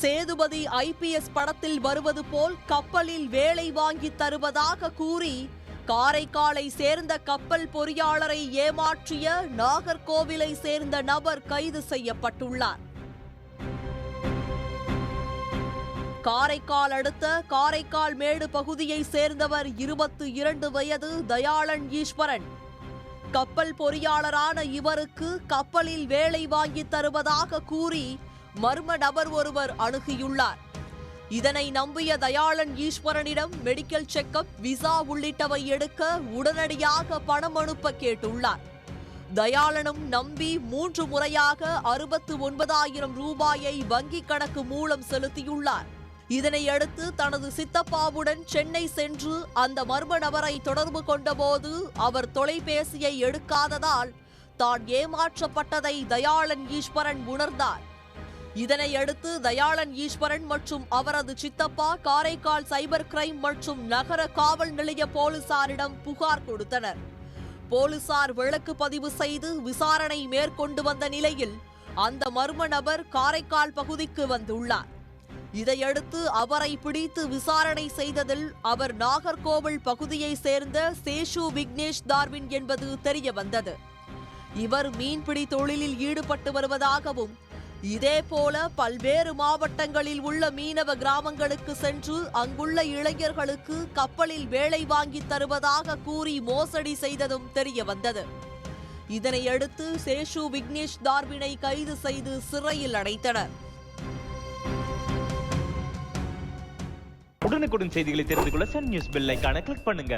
Sethupathi IPS படத்தில் வருவது போல் கப்பலில் வேலை வாங்கி தருவதாக கூறி காரைக்காலை சேர்ந்த கப்பல் பொறியாளரை ஏமாற்றிய நாகர்கோவிலை சேர்ந்த நபர் கைது செய்யப்பட்டுள்ளார். காரைக்கால் அடுத்த காரைக்கால் மேடு பகுதியை சேர்ந்தவர் இருபத்து இரண்டு வயது தயாளன் ஈஸ்வரன். கப்பல் பொறியாளரான இவருக்கு கப்பலில் வேலை வாங்கி தருவதாக கூறி மர்ம நபர் ஒருவர் அணுகியுள்ளார். இதனை நம்பிய தயாளன் ஈஸ்வரனிடம் மெடிக்கல் செக்கப் விசா உள்ளிட்டவை எடுக்க உடனடியாக பணம் அனுப்ப கேட்டுள்ளார். தயாளனும் நம்பி மூன்று முறையாக அறுபத்து ஒன்பதாயிரம் ரூபாயை வங்கிக் கணக்கு மூலம் செலுத்தியுள்ளார். இதனையடுத்து தனது சித்தப்பாவுடன் சென்னை சென்று அந்த மர்ம நபரை தொடர்பு கொண்டபோது அவர் தொலைபேசியை எடுக்காததால் தான் ஏமாற்றப்பட்டதை தயாளன் ஈஸ்வரன் உணர்ந்தார். இதனையடுத்து தயாளன் ஈஸ்வரன் மற்றும் அவரது சித்தப்பா காரைக்கால் சைபர் கிரைம் மற்றும் நகர காவல் நிலைய போலீசாரிடம் புகார் கொடுத்தனர். போலீசார் வழக்கு பதிவு செய்து விசாரணை மேற்கொண்டு வந்த நிலையில் அந்த மர்ம நபர் காரைக்கால் பகுதிக்கு வந்துள்ளார். இதையடுத்து அவரை பிடித்து விசாரணை செய்ததில் அவர் நாகர்கோவில் பகுதியை சேர்ந்த சேஷு விக்னேஷ் தார்வின் என்பது தெரிய வந்தது இவர் மீன்பிடி தொழிலில் ஈடுபட்டு வருவதாகவும் இதேபோல பல்வேறு மாவட்டங்களில் உள்ள மீனவ கிராமங்களுக்கு சென்று அங்குள்ள இளைஞர்களுக்கு கப்பலில் வேலை வாங்கி தருவதாக கூறி மோசடி செய்ததும் தெரிய வந்தது இதனையடுத்து சேஷு விக்னேஷ் தார்வினை கைது செய்து சிறையில் அடைத்தனர். உடனுக்குடன் செய்திகளை தெரிந்து கொள்ள சன் நியூஸ் பெல் ஐகானை கிளிக் பண்ணுங்க.